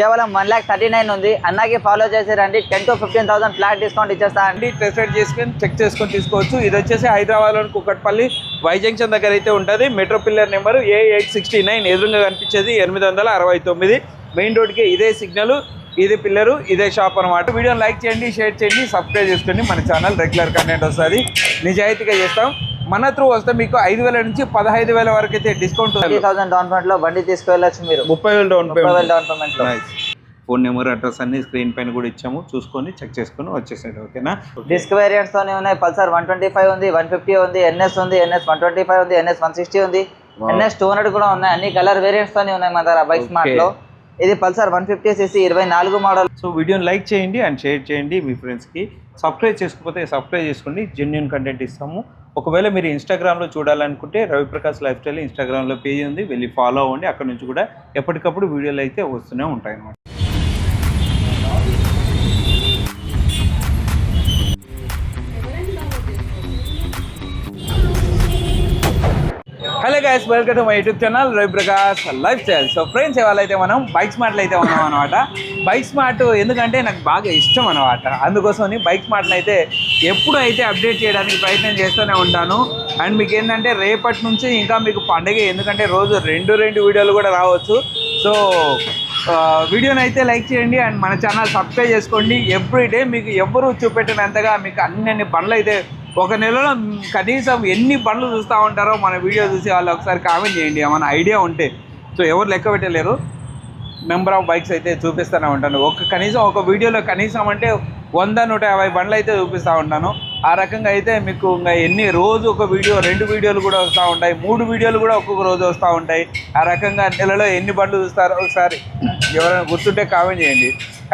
కేవలం one lakh thirty nine ఉంది. అన్నాకి ఫాలో చేసి రండి. Ten to fifteen thousand flat discount ఇచ్చేస్తా అండి. టెస్ట్ రైడ్ చేసుకొని చెక్ చేసుకొని తీసుకోవచ్చు. ఇది వచ్చేసి హైదరాబాద్లోని కుక్కట్పల్లి వై జంక్షన్ దగ్గర అయితే ఉంటుంది. Metro pillar number A eight sixty nine ఎదురుగా కనిపించేది ఎనిమిది వందల అరవై తొమ్మిది. మెయిన్ రోడ్కి ఇదే సిగ్నల్ ఇదే పిల్లరు ఇదే షాప్ అనమాట వీడియోని లైక్ చేయండి షేర్ చేయండి సబ్స్క్రైబ్ చేసుకోండి. మన ఛానల్ రెగ్యులర్ కంటెంట్ వస్తుంది. నిజాయితీగా చేస్తాం. మన త్రూ వస్తే మీకు ఐదు వేల నుంచి పదహైదు వేల వరకు అయితే డిస్కౌంట్ థౌసండ్ డౌన్ పేమెంట్లో బండి తీసుకువెళ్ళొచ్చు మీరు. ముప్పై వేలు down payment. Down payment phone number address అన్ని స్క్రీన్ పైన కూడా ఇచ్చాము. చూసుకొని చెక్ చేసుకొని వచ్చేసాడు ఓకేనా? డిస్క్ వేరియంట్స్ తోనే ఉన్నాయి. పల్సర్ వన్ ట్వంటీ ఫైవ్ ఉంది వన్ ఫిఫ్టీ ఉంది ఎన్ఎస్ ఉంది ఎన్ఎస్ వన్ ట్వంటీ ఫైవ్ ఉంది ఎన్ఎస్ వన్ సిక్స్టీ ఉంది. ఎన్ఎస్ టూ హండ్రెడ్ కూడా ఉన్నాయి. అన్ని కలర్ వేరియంట్స్ తోనే ఉన్నాయి మన దగ్గర బైక్ స్మార్ట్లో ఇది పల్సర్ వన్ ఫిఫ్టీ సిసి ఇరవై నాలుగు మోడల్ సో వీడియోని లైక్ చేయండి అండ్ షేర్ చేయండి మీ ఫ్రెండ్స్కి సబ్స్క్రైబ్ చేసుకోకపోతే సబ్స్క్రైబ్ చేసుకోండి. జెన్యున్ కంటెంట్ ఇస్తాము. ఒకవేళ మీరు ఇన్స్టాగ్రామ్లో చూడాలనుకుంటే రవిప్రకాష్ లైఫ్ స్టైల్ ఇన్స్టాగ్రామ్లో పేజ్ ఉంది. వెళ్ళి ఫాలో అవ్వండి. అక్కడ నుంచి కూడా ఎప్పటికప్పుడు వీడియోలు అయితే వస్తూనే ఉంటాయి అన్నమాట hello guys welcome to my YouTube channel Ravi Prakash life style so friends ఇవాళ మనం బైక్ స్మార్ట్లు అయితే ఉన్నాం అనమాట బైక్ స్మార్ట్ ఎందుకంటే నాకు బాగా ఇష్టం అనమాట అందుకోసమని బైక్ స్మార్ట్లు అయితే ఎప్పుడు అయితే అప్డేట్ చేయడానికి ప్రయత్నం చేస్తూనే ఉంటాను. అండ్ మీకు ఏంటంటే రేపటి నుంచి ఇంకా మీకు పండగ ఎందుకంటే రోజు రెండు రెండు వీడియోలు కూడా రావచ్చు. సో వీడియోని అయితే లైక్ చేయండి అండ్ మన ఛానల్ సబ్స్క్రైబ్ చేసుకోండి. ఎవ్రీడే మీకు ఎవరు చూపెట్టినంతగా మీకు అన్ని అన్ని పనులు అయితే ఒక నెలలో కనీసం ఎన్ని బండ్లు చూస్తూ ఉంటారో మన వీడియో చూసి వాళ్ళు ఒకసారి కామెంట్ చేయండి. ఏమైనా ఐడియా ఉంటే. సో ఎవరు లెక్క పెట్టలేరు. నెంబర్ ఆఫ్ బైక్స్ అయితే చూపిస్తూనే ఉంటాను. ఒక కనీసం ఒక వీడియోలో కనీసం అంటే వంద నూట యాభై బండ్లు అయితే చూపిస్తూ ఉంటాను. ఆ రకంగా అయితే మీకు ఇంకా ఎన్ని రోజు ఒక వీడియో రెండు వీడియోలు కూడా వస్తూ ఉంటాయి మూడు వీడియోలు కూడా ఒక్కొక్క రోజు వస్తూ ఉంటాయి. ఆ రకంగా నెలలో ఎన్ని బండ్లు చూస్తారో ఒకసారి ఎవరైనా గుర్తుంటే కామెంట్ చేయండి.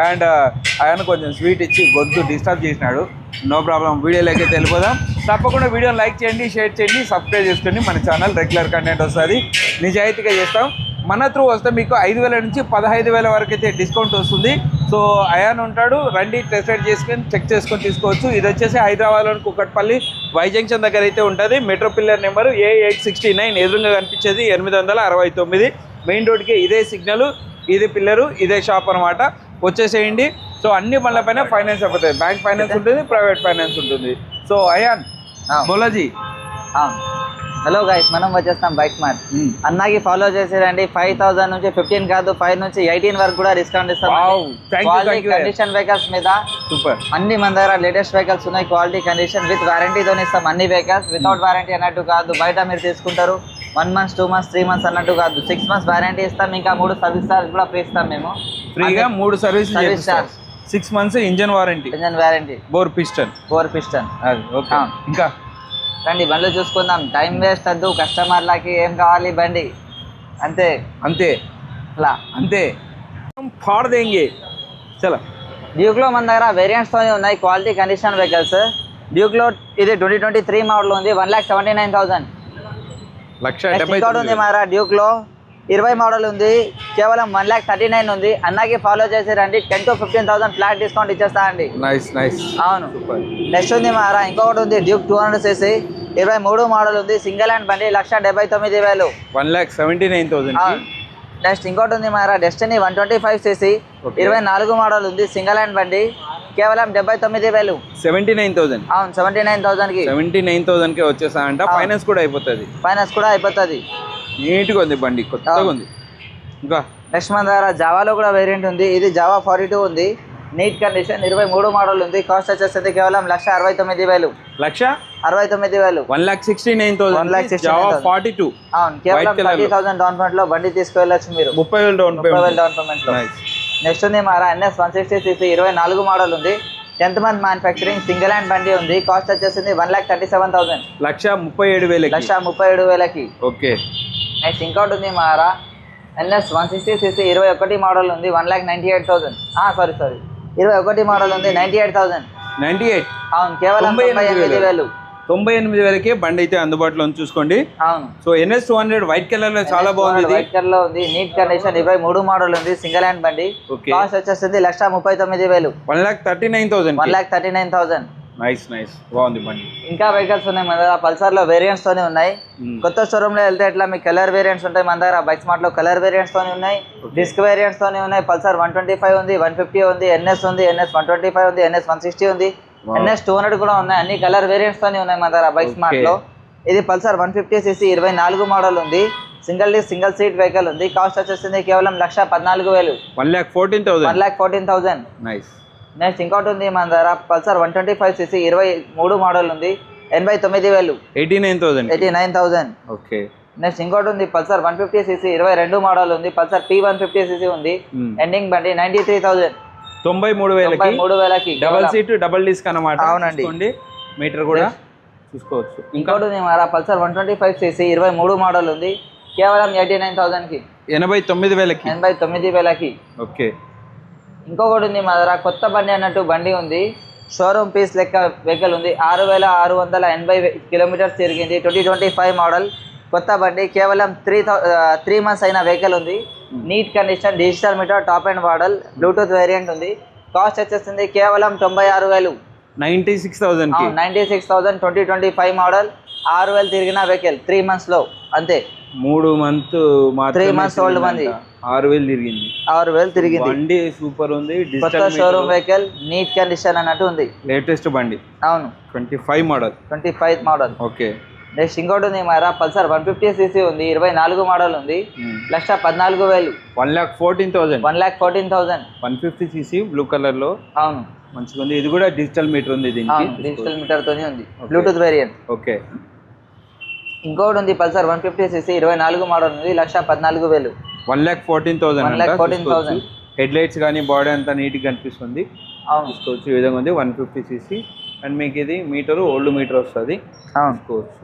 అండ్ ఆయన కొంచెం స్వీట్ ఇచ్చి గొంతు డిస్టర్బ్ చేసినాడు. నో ప్రాబ్లం వీడియోలోకి అయితే వెళ్ళిపోదాం. తప్పకుండా వీడియోని లైక్ చేయండి షేర్ చేయండి సబ్స్క్రైబ్ చేసుకోండి. మన ఛానల్ రెగ్యులర్ కంటెంట్ వస్తుంది. నిజాయితీగా చేస్తాం. మన త్రూ వస్తే మీకు ఐదు వేల నుంచి పదహైదు వేల వరకు అయితే డిస్కౌంట్ వస్తుంది. సో అయాన్ ఉంటాడు రండి టెస్ట్ రైడ్ చేసుకొని చెక్ చేసుకొని తీసుకోవచ్చు. ఇది వచ్చేసి హైదరాబాద్లోని కుక్కట్పల్లి వై జంక్షన్ దగ్గర అయితే ఉంటుంది. Metro pillar number A eight sixty nine ఎదురుగా కనిపించేది ఎనిమిది వందల అరవై తొమ్మిది. మెయిన్ రోడ్కి ఇదే సిగ్నల్ ఇది పిల్లరు ఇదే షాప్ అనమాట వచ్చేసేయండి. సో అన్ని పనులపైన ఫైనాన్స్ అయిపోతాయి. బ్యాంక్ ఫైనాన్స్ ఉంటుంది ప్రైవేట్ ఫైనాన్స్ ఉంటుంది. సో అయాన్ బోలాజీ. హలో గైస్ మనం వచ్చేస్తాం బైక్ స్మార్ట్ అన్నాకి ఫాలో చేసి రండి ఫైవ్ థౌసండ్ నుంచి ఫిఫ్టీన్ కాదు ఫైవ్ నుంచి ఎయిటీన్ వరకు కూడా డిస్కౌంట్ ఇస్తాం. కండిషన్ వెహికల్స్ మీద సూపర్ అన్ని మన దగ్గర లేటెస్ట్ వెహికల్స్ ఉన్నాయి. క్వాలిటీ కండిషన్ విత్ వారంటీతో ఇస్తాం అన్ని వెహికల్స్ వితౌట్ వారంటీ అన్నట్టు కాదు. బయట మీరు తీసుకుంటారు. One months two months three months అన్నట్టు కాదు. సిక్స్ మంత్స్ వారంటీ ఇస్తాం. ఇంకా మూడు సర్వీస్ చార్జ్ కూడా ఫ్రీ ఇస్తాం మేము. ఫ్రీగా మూడు service Service charge. Six months engine warranty engine warranty bore piston four piston అది ఓకే. ఇంకా రండి బండ్లు చూసుకుందాం. టైం వేస్ట్ వద్దు. కస్టమర్లకి ఏం కావాలి బండి? అంతే. అంతే. అలా అంతే. పాడు దేంగే చలో. డ్యూక్లో మన దగ్గర వేరియంట్స్తో ఉన్నాయి. క్వాలిటీ కండిషన్ వెహికల్స్ డ్యూక్లో ఇది ట్వంటీ ట్వంటీ త్రీ మోడల్ ఉంది. One lakh seventy nine thousand లక్ష ఉంది మన డ్యూక్లో. ఇరవై మోడల్ ఉంది కేవలం వన్ ల్యాక్ థర్టీ నైన్ ఉంది. అన్నాకి ఫాలో చేసి రండి. Ten to fifteen thousand flat discount ఇచ్చేస్తా అండి. నైస్ నైస్ అవును. నెక్స్ట్ ఉంది మారా ఇంకొకటి ఉంది డ్యూక్ టూ హండ్రెడ్ సీసీ ఇరవై మూడు మోడల్ ఉంది సింగిల్ హ్యాండ్ బండి లక్ష డెబ్బై తొమ్మిది వేలు. One lakh seventy nine thousand next ఇంకోటి ఉంది మారా Destini one twenty five CC Okay. ఇరవై నాలుగు మోడల్ ఉంది సింగిల్ హ్యాండ్ బండి కేవలం డెబ్బై తొమ్మిది వేలు. సెవెంటీ నైన్ థౌసండ్ అవును సెవెంటీ నైన్ థౌసండ్కి సెవెంటీ నైన్ థౌసండ్కే వచ్చేసా అంట. ఫైనాన్స్ కూడా అయిపోతుంది. ఫైనాన్స్ కూడా అయిపోతుంది. నీట్గా ఉంది బండి కొత్తగా. ఉంది. ఇంకా? నెక్స్ట్ మన దగ్గర జావాలో కూడా వేరియంట్ ఉంది. ఇది జావా ఫార్టీ టూ ఉంది. నీట్ కండిషన్ ఇరవై మూడు మోడల్ ఉంది. కాస్ట్ వచ్చేసింది కేవలం లక్ష అరవై తొమ్మిది వేలు. లక్ష? అరవై తొమ్మిది వేలు. One lakh sixty nine thousand 69,000. Jawa forty two అవును. కేవలం థర్టీ. థౌసండ్ డౌన్ పేమెంట్లో బండి తీసుకువెళ్ళొచ్చు మీరు. ముప్పై వేలు డౌన్ ముప్పై వేలు పేమెంట్ డౌన్ పేమెంట్లో. నైస్ నెక్స్ట్ ఉంది మారా ఎన్ఎస్ వన్ సిక్స్టీ సిక్స్ ఇరవై నాలుగు మోడల్ ఉంది. Tenth month manufacturing single hand బండి ఉంది. కాస్ట్ వచ్చేసింది one lakh thirty seven thousand లక్ష ముప్పై ఏడు వేలకి. లక్ష ముప్పై ఏడు వేలకి. ఓకే. నెక్స్ట్ ఇంకోటి ఉంది మారా? ఎన్ఎస్ వన్ సిక్స్టీ సిక్స్ ఇరవై ఒకటి మోడల్ ఉంది one lakh ninety eight thousand sorry sorry ఇరవై ఒకటి మోడల్ ఉంది ninety eight thousand ninety eight అవును కేవలం తొంభై ఎనిమిది వేలు. తొంభై ఎనిమిది వేలకే బండి అయితే అందుబాటులో ఉంది చూసుకోండి. అవును. So NS two hundred white కలర్లో చాలా బాగుంది వైట్ కలర్లో ఉంది నీట్ కండిషన్ ఇరవై మూడు మోడల్ ఉంది సింగిల్ హ్యాండ్ బండి. కాస్ట్ వచ్చేసింది లక్ష ముప్పై తొమ్మిది వేలు. One lakh thirty nine thousand one lakh thirty nine thousand nice nice బాగుంది బండి ఇంకా వెహికల్స్ ఉన్నాయి మన దగ్గర. పల్సర్లో వేరియంట్స్ తోనే ఉన్నాయి. Hmm. కొత్త షోరూమ్లో వెళ్తే ఇట్లా మీకు కలర్ వేరియంట్స్ ఉంటాయి మన దగ్గర. బైక్ స్మార్ట్లో కలర్ వేరియంట్స్ తోనే ఉన్నాయి. డిస్క్ వేరియంట్స్ తోనే ఉన్నాయి. పల్సర్ వన్ ట్వంటీ ఫైవ్ ఉంది వన్ ఫిఫ్టీ ఉంది ఎన్ఎస్ ఉంది ఎన్ఎస్ వన్ ట్వంటీ ఫైవ్ ఉంది ఎన్ఎస్ వన్ సిక్స్టీ ఉంది. ఎన్ఎస్ టూ హండ్రెడ్ కూడా ఉన్నాయి. అన్ని కలర్ వేరియంట్స్ తోనే ఉన్నాయి మన దగ్గర బైక్ స్మార్ట్లో ఇది పల్సర్ వన్ ఫిఫ్టీ సీసీ ఇరవై నాలుగు మోడల్ ఉంది. Single D single seat vehicle ఉంది. కాస్ట్ వచ్చేసింది కేవలం లక్ష పద్నాలుగు వేలు. One lakh fourteen one thousand lakh fourteen thousand nice next ఇంకోటి ఉంది మన దగ్గర Pulsar one twenty five CC ఇరవై మూడు మోడల్ ఉంది ఎనభై తొమ్మిది వేలు. Eighty nine thousand eighty nine thousand. Okay. Next ఇంకోటి ఉంది పల్సర్ వన్ ఫిఫ్టీ సీసీ ఇరవై రెండు మోడల్ ఉంది Pulsar P one fifty CC ఉంది. ఎండింగ్ బండి నైన్టీ త్రీ థౌసండ్. తొంభై మూడు వేలకి మూడు వేలకి డబల్ సీట్ డబల్ డిస్క్ అనమాట అవునండి. మీటర్ కూడా చూసుకోవచ్చు. ఇంకా? ఇంకోటి ఉంది మన Pulsar one twenty five CC ఇరవై మూడు మోడల్ ఉంది కేవలం ఎయిటీ నైన్ థౌసండ్కి ఎనభై తొమ్మిది వేలకి? ఎనభై తొమ్మిది వేలకి. ఓకే. ఇంకొకటి ఉంది మా దగ్గర కొత్త బండి అన్నట్టు బండి ఉంది. షోరూమ్ పీస్ లెక్క వెహికల్ ఉంది. ఆరు వేల ఆరు వందల ఎనభై కిలోమీటర్స్ తిరిగింది. ట్వంటీ ట్వంటీ ఫైవ్ మోడల్ కొత్త బండి. కేవలం త్రీ థౌ త్రీ మంత్స్ అయిన వెహికల్ ఉంది. Neat condition digital meter top and model Bluetooth variant ఉంది. కాస్ట్ వచ్చేసింది కేవలం తొంభై ఆరు వేలు. Ninety six థౌసండ్కి ninety six thousand twenty twenty five model ఆరు వేలు తిరిగిన వెహికల్ త్రీ మంత్స్లో అంతే. మూడు మంత్ Three months old మంది. ఆరు వేలు తిరిగింది. ఆరు వేలు తిరిగింది. బండి సూపర్ ఉంది కొత్త షోరూమ్ వెహికల్ నీట్ కండిషన్ అన్నట్టు ఉంది. లేటెస్ట్ బండి. అవును. Twenty five model twenty five model okay next ఇంకోటి ఉంది మరా పల్సర్ వన్ ఫిఫ్టీ సీసీ ఉంది ఇరవై నాలుగు మోడల్ ఉంది. లక్ష పద్నాలుగు వేలు. One lakh fourteen thousand one lakh fourteen thousand one fifty CC blue కలర్లో. అవును. మంచిగా ఉంది ఇది కూడా డిజిటల్ మీటర్ ఉంది దీనికి. డిజిటల్ మీటర్ తోనే ఉంది. బ్లూటూత్ వేరియంట్ ఓకే ఇంకోటి ఉంది పల్సర్ వన్ ఫిఫ్టీ సీసీ ఇరవై నాలుగు మోడల్ ఉంది లక్ష పద్నాలుగు వేలు. One lakh fourteen One lakh thousand. 14,000. Head lights కానీ బాడీ అంతా నీట్గా కనిపిస్తుంది. అవును. చూసుకోవచ్చు ఈ విధంగా ఉంది వన్ ఫిఫ్టీ సీసీ. అండ్ మీకు ఇది మీటరు ఓల్డ్ మీటర్ వస్తుంది. అవును. చూసుకోవచ్చు.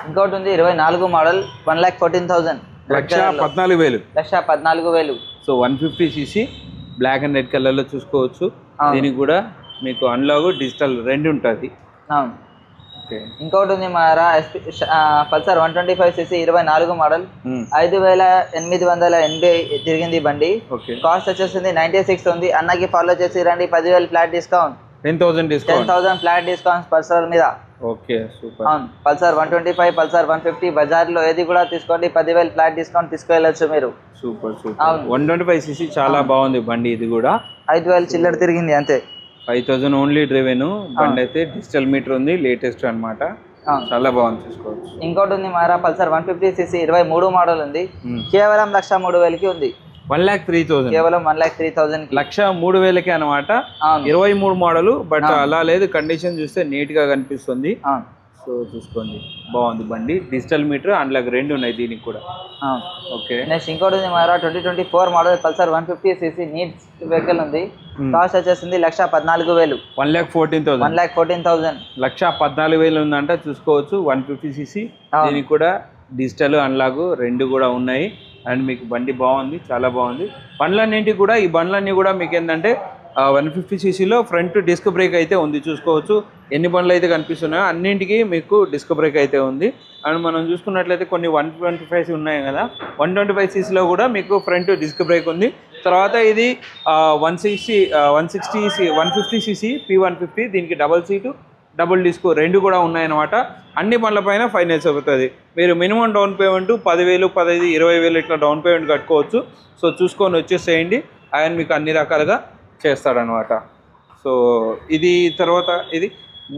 ఇంకోటి ఉంది ఇరవై నాలుగు model one lakh fourteen thousand. లక్ష పద్నాలుగు వేలు. లక్ష పద్నాలుగు వేలు. So one fifty CC black and red కలర్లో చూసుకోవచ్చు. దీనికి కూడా మీకు అన్లాగ్ డిజిటల్ రెండు ఉంటుంది. అవును. ఇంకోటి ఉంది SP Pulsar one twenty five CC ఇరవై నాలుగు మోడల్. ఐదు వేల ఎనిమిది వందల ఎనభై తిరిగింది బండి. ఓకే. కాస్ట్ వచ్చేసింది నైన్టీ సిక్స్ ఉంది. అన్నకి ఫాలో చేసి రండి. పదివేలు flat discount ten thousand ten thousand flat discount Pulsar మీద. Okay super. అవును. Pulsar one twenty five Pulsar one fifty బజార్లో ఏది కూడా తీసుకోండి. పదివేలు ఫ్లాట్ డిస్కౌంట్ తీసుకెళ్ళచ్చు మీరు. Super super. అవును. వన్ ట్వంటీ ఫైవ్ సీసీ చాలా బాగుంది బండి ఇది కూడా. ఐదు వేలు చిల్లర తిరిగింది అంతే. ఫైవ్ థౌసండ్ ఓన్లీ డ్రివెన్ బండి అయితే డిజిటల్ మీటర్ ఉంది లేటెస్ట్ అన్నమాట. అవును చాలా బాగుంది చూసుకోవచ్చు. ఇంకోటి ఉంది మారా పల్సర్ వన్ ఫిఫ్టీ సీసీ ఇరవై మూడు మోడల్ ఉంది. కేవలం లక్ష మూడు వేలకి ఉంది. One lakh three thousand. కేవలం వన్ ల్యాక్ త్రీ థౌసండ్ లక్ష మూడు వేలకే అనమాట ఇరవై మూడు మోడలు బట్ అలా లేదు. కండిషన్ చూస్తే నీట్గా కనిపిస్తుంది. సో చూసుకోండి. బాగుంది బండి. డిజిటల్ మీటర్ అందులోకి రెండు ఉన్నాయి దీనికి కూడా. ఓకే. నెక్స్ట్ ఇంకోటి ఉంది మారా twenty twenty four model Pulsar one fifty CC neat vehicle ఉంది. కాస్ట్ వచ్చేసింది లక్ష పద్నాలుగు వేలు. One lakh fourteen one thousand lakh fourteen thousand. లక్ష పద్నాలుగు వేలు ఉందంట చూసుకోవచ్చు. One fifty CC. దీనికి కూడా డిజిటల్ అన్లాగ్ రెండు కూడా ఉన్నాయి. అండ్ మీకు బండి బాగుంది చాలా బాగుంది. బండ్లన్నింటికి కూడా ఈ బండ్లన్నీ కూడా మీకు ఏంటంటే వన్ ఫిఫ్టీ సీసీలో ఫ్రంట్ డిస్క్ బ్రేక్ అయితే ఉంది చూసుకోవచ్చు. ఎన్ని బండ్లు అయితే కనిపిస్తున్నాయో అన్నింటికి మీకు డిస్క్ బ్రేక్ అయితే ఉంది. అండ్ మనం చూసుకున్నట్లయితే కొన్ని వన్ ట్వంటీ ఫైవ్ ఉన్నాయి కదా. వన్ ట్వంటీ ఫైవ్ సీసీలో కూడా మీకు ఫ్రంట్ డిస్క్ బ్రేక్ ఉంది. తర్వాత ఇది one sixty one sixty one fifty CC P one fifty దీనికి డబల్ సీటు డబుల్ డిస్క్ రెండు కూడా ఉన్నాయన్నమాట. అన్ని బండ్ల పైన ఫైనాన్స్ అవుతుంది మీరు మినిమం డౌన్ పేమెంట్ పదివేలు పదహైదు ఇరవై వేలు ఇట్లా డౌన్ పేమెంట్ కట్టుకోవచ్చు. సో చూసుకొని వచ్చేసేయండి. ఆయన మీకు అన్ని రకాలుగా చేస్తాడనమాట సో ఇది తర్వాత ఇది?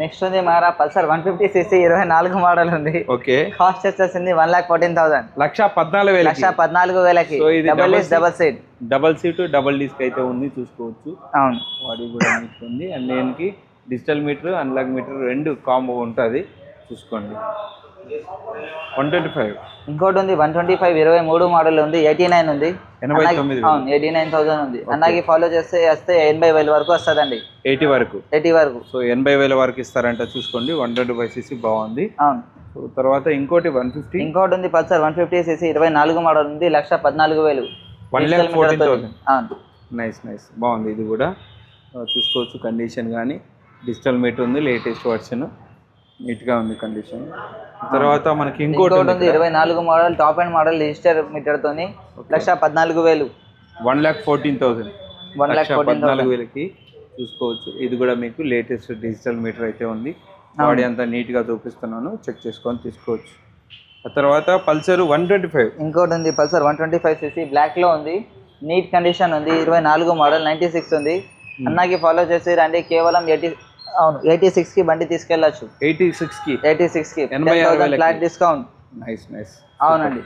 నెక్స్ట్ ఉంది మారా పల్సర్ వన్ ఫిఫ్టీ సీసీ ఇరవై నాలుగు మోడల్ ఉంది. ఓకే. కాస్ట్ వచ్చేసింది వన్ ల్యాక్ ఫోర్టీన్ థౌసండ్. లక్ష పద్నాలుగు లక్ష వేలు పద్నాలుగు వేలకి. Double S double seat. Double seat double disc అయితే ఉంది చూసుకోవచ్చు. అవును. బాడీ కూడా ఉంది. అండ్ దీనికి డిజిటల్ మీటర్ అన్లాక్ మీటర్ రెండు కాంబో ఉంటుంది. చూసుకోండి. One twenty five. ఇంకోటి ఉంది వన్ ట్వంటీ ఫైవ్ ఇరవై మూడు మోడల్ ఉంది ఎయిటీ నైన్ ఉంది. ఎనభై అన్నకి- తొమ్మిది. అవును ఎయిటీ నైన్ థౌసండ్ ఉంది. అన్నకి ఫాలో చేస్తే వస్తే ఎనభై వేల వరకు వస్తుందండి. ఎయిటీ వరకు. ఎయిటీ వరకు. సో ఎనభై వేల వరకు ఇస్తారంట చూసుకోండి వన్ ట్వంటీ ఫైవ్ సీసీ బాగుంది. అవును. సో తర్వాత ఇంకోటి వన్ ఫిఫ్టీ. ఇంకోటి ఉంది పల్సర్ వన్ ఫిఫ్టీ సీసీ ఇరవై నాలుగు మోడల్ ఉంది లక్ష పద్నాలుగు వేలు. One Digital lakh meter fourteen తోని. థౌసండ్. అవును. Nice nice. బాగుంది ఇది కూడా. చూసుకోవచ్చు కండిషన్ కానీ. డిజిటల్ మీటర్ ఉంది లేటెస్ట్ వర్షన్. నీట్గా ఉంది కండిషన్ తర్వాత మనకి ఇంకోటి ఉంది ఇరవై నాలుగు model top and model register meter తోని లక్ష పద్నాలుగు వేలు. One lakh fourteen thousand. One lakh పద్నాలుగు వేలకి చూసుకోవచ్చు. ఇది కూడా మీకు లేటెస్ట్ డిజిటల్ మీటర్ అయితే ఉంది. బాడీ అంతా నీట్గా చూపిస్తున్నాను. చెక్ చేసుకొని తీసుకోవచ్చు. ఆ తర్వాత పల్సర్ వన్ ట్వంటీ ఫైవ్. ఇంకోటి ఉంది Pulsar one twenty five CC బ్లాక్లో ఉంది. నీట్ కండిషన్ ఉంది. ఇరవై నాలుగు మోడల్ నైంటీ సిక్స్ ఉంది. అన్నకి ఫాలో చేసి రండి. కేవలం ఎయిటీ అవును ఎయిటీ సిక్స్కి బండి తీసుకెళ్ళచ్చు. ఎయిటీ సిక్స్కి ఎయిటీ సిక్స్కి ఎనభై ఆరు వేలకి. ఫ్లాట్ డిస్కౌంట్ నైస్ నైస్ అవునండి.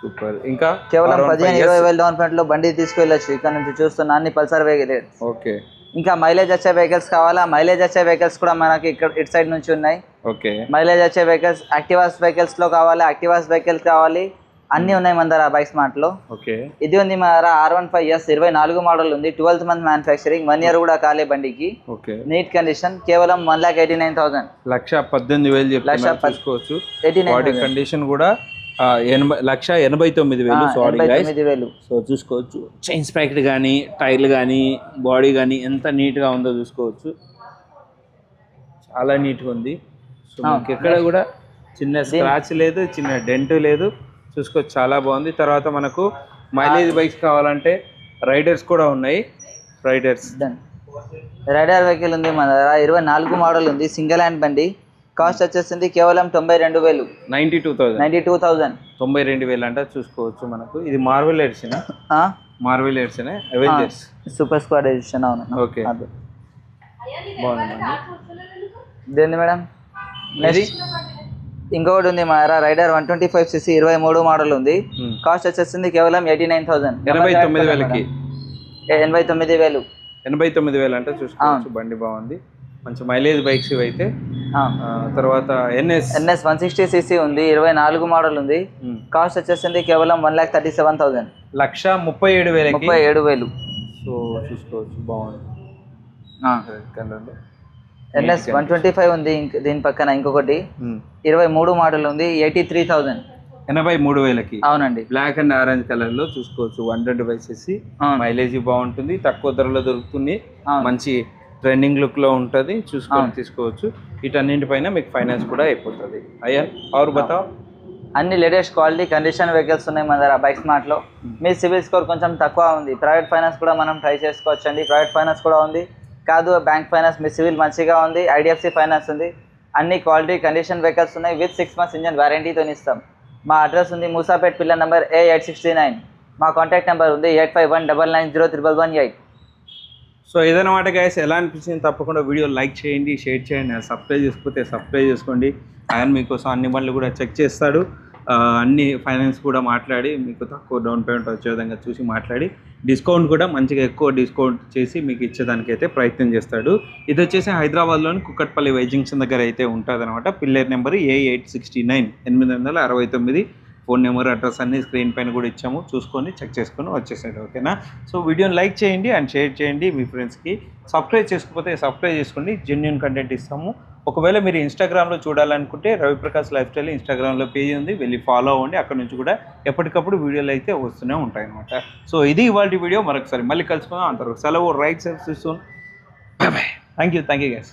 సూపర్. ఇంకా కేవలం పదిహేను ఇరవై వేల డౌన్ పేమెంట్లో బండి తీసుకెళ్ళచ్చు. ఇక్కడ నుంచి చూస్తున్న అన్ని పల్సర్ వెహికల్ ఓకే. ఇంకా మైలేజ్ వచ్చే వెహికల్స్ కావాలా? మైలేజ్ వచ్చే వెహికల్స్ కూడా మనకి ఇక్కడ ఇటు సైడ్ నుంచి ఉన్నాయి. ఓకే. మైలేజ్ వచ్చే వెహికల్స్ యాక్టివాస్ వెహికల్స్లో కావాలి యాక్టివాస్ వెహికల్స్ కావాలి. అన్ని ఉన్నాయి మన దగ్గర బైక్ స్మార్ట్లో. ఓకే. ఇది ఉంది మన దగ్గర ఆర్ వన్ ఫైవ్ ఎస్ ఇరవై నాలుగు మోడల్ ఉంది. Twelfth month manufacturing one year కూడా కాలే బండికి. ఓకే. నీట్ కండిషన్ కేవలం one lakh eighty nine thousand లక్ష పద్దెనిమిది వేలు లక్ష చూసుకోవచ్చు. ఎయిటీ నైన్ కండిషన్ కూడా ఎనభై లక్ష ఎనభై తొమ్మిది వేలు సారీ వేలు. సో చూసుకోవచ్చు. చైన్స్ ప్యాకెట్ కానీ టైర్లు కానీ బాడీ కానీ ఎంత నీట్గా ఉందో చూసుకోవచ్చు. చాలా నీట్గా ఉంది. సో ఎక్కడ కూడా చిన్న స్క్రాచ్ లేదు చిన్న డెంట్ లేదు. చూసుకోవచ్చు చాలా బాగుంది. తర్వాత మనకు మైలేజ్ బైక్స్ కావాలంటే రైడర్స్ కూడా ఉన్నాయి. రైడర్స్ రైడర్ వెహికల్ ఉంది మన దగ్గర. ఇరవై నాలుగు మోడల్ ఉంది. సింగిల్ హ్యాండ్ బండి. కాస్ట్ వచ్చేసింది కేవలం తొంభై రెండు వేలు. Ninety two thousand ninety two thousand తొంభై రెండు వేలు అంటే చూసుకోవచ్చు మనకు. ఇది Marvel edition Marvel edition Avengers super squad edition అవును. ఓకే. బాగుందండి ఇదేంది మేడం? నెక్స్ట్ ఇంకొకటి ఉంది మా Raider one twenty five CC ఇరవై మూడు మోడల్ ఉంది. Hmm. కాస్ట్ వచ్చేసింది కేవలం ఎయిటీ నైన్ థౌసండ్. ఎనభై తొమ్మిది వేలకి? ఎనభై తొమ్మిది వేలు. ఎనభై తొమ్మిది వేలు అంటే చూసుకోవచ్చు. బండి బాగుంది. మంచి మైలేజ్ బైక్స్ ఇవైతే ఆ, తర్వాత NS? NS one sixty CC ఉంది. ఇరవై నాలుగు మోడల్ ఉంది. కాస్ట్ వచ్చేసింది కేవలం one lakh thirty seven thousand. లక్ష ముప్పై ఏడు వేలకి? ముప్పై ఏడు వేలు. సో చూసుకోవచ్చు. బాగుంది. ఎన్ఎస్ వన్ ట్వంటీ ఫైవ్ ఉంది ఇంక దీని పక్కన ఇంకొకటి. ఇరవై మూడు మోడల్ ఉంది ఎయిటీ త్రీ థౌజండ్ ఎనభై మూడు వేలకి. అవునండి. బ్లాక్ అండ్ ఆరెంజ్ కలర్లో చూసుకోవచ్చు. One twenty five CC. Mileage బాగుంటుంది తక్కువ ధరలో దొరుకుతుంది. మంచి ట్రెండింగ్ లుక్లో ఉంటుంది చూసుకొని తీసుకోవచ్చు. వీటన్నింటిపైన మీకు ఫైనాన్స్ కూడా అయిపోతుంది. అయ్యా ఆరు బతావ్ అన్ని లేటెస్ట్ క్వాలిటీ కండిషన్ వెహికల్స్ ఉన్నాయి మన దగ్గర బైక్ స్మార్ట్లో. మీ సివిల్ స్కోర్ కొంచెం తక్కువ ఉంది. ప్రైవేట్ ఫైనాన్స్ కూడా మనం ట్రై చేసుకోవచ్చు అండి ప్రైవేట్ ఫైనాన్స్ కూడా ఉంది. కాదు బ్యాంక్ ఫైనాన్స్ మీ సివిల్ మంచిగా ఉంది ఐడిఎఫ్సి ఫైనాన్స్ ఉంది. అన్ని క్వాలిటీ కండిషన్ వెహికల్స్ ఉన్నాయి. విత్ సిక్స్ మంత్స్ ఇంజన్ వారంటీతో ఇస్తాం. మా అడ్రస్ ఉంది Moosapet pillar number A eight sixty nine మా కాంటాక్ట్ నెంబర్ ఉంది eight five one double nine zero triple one eight so ఏదైనా గైస్ ఎలా అనిపించింది తప్పకుండా వీడియో లైక్ చేయండి షేర్ చేయండి సబ్స్క్రైబ్ చేసుకుంటే సబ్స్క్రైబ్ చేసుకోండి. ఆయన మీకోసం అన్ని బండ్లు కూడా చెక్ చేస్తాడు. అన్ని ఫైనాన్స్ కూడా మాట్లాడి మీకు తక్కువ డౌన్ పేమెంట్ వచ్చే విధంగా చూసి మాట్లాడి డిస్కౌంట్ కూడా మంచిగా ఎక్కువ డిస్కౌంట్ చేసి మీకు ఇచ్చేదానికి అయితే ప్రయత్నం చేస్తాడు. ఇది వచ్చేసి హైదరాబాద్లోని కుక్కట్పల్లి వై జంక్షన్ దగ్గర అయితే ఉంటుంది అనమాట pillar number A eight sixty nine ఎనిమిది వందల అరవై తొమ్మిది. ఫోన్ నెంబర్ అడ్రస్ అన్ని స్క్రీన్ పైన కూడా ఇచ్చాము. చూసుకొని చెక్ చేసుకొని వచ్చేసాడు ఓకేనా? సో వీడియోని లైక్ చేయండి అండ్ షేర్ చేయండి మీ ఫ్రెండ్స్కి. సబ్స్క్రైబ్ చేసుకోకపోతే సబ్స్క్రైబ్ చేసుకోండి. జెన్యున్ కంటెంట్ ఇస్తాము. ఒకవేళ మీరు ఇన్స్టాగ్రామ్లో చూడాలనుకుంటే రవిప్రకాష్ లైఫ్ స్టైల్ ఇన్స్టాగ్రామ్లో పేజ్ ఉంది. వెళ్ళి ఫాలో అవ్వండి. అక్కడ నుంచి కూడా ఎప్పటికప్పుడు వీడియోలు అయితే వస్తూనే ఉంటాయి అనమాట సో ఇది ఇవాళ వీడియో. మరొకసారి మళ్ళీ కలుసుకుందాం. అంతవరకు సెలవు. రైట్ సెల్ఫ్ చూస్తాను thank you thank you guys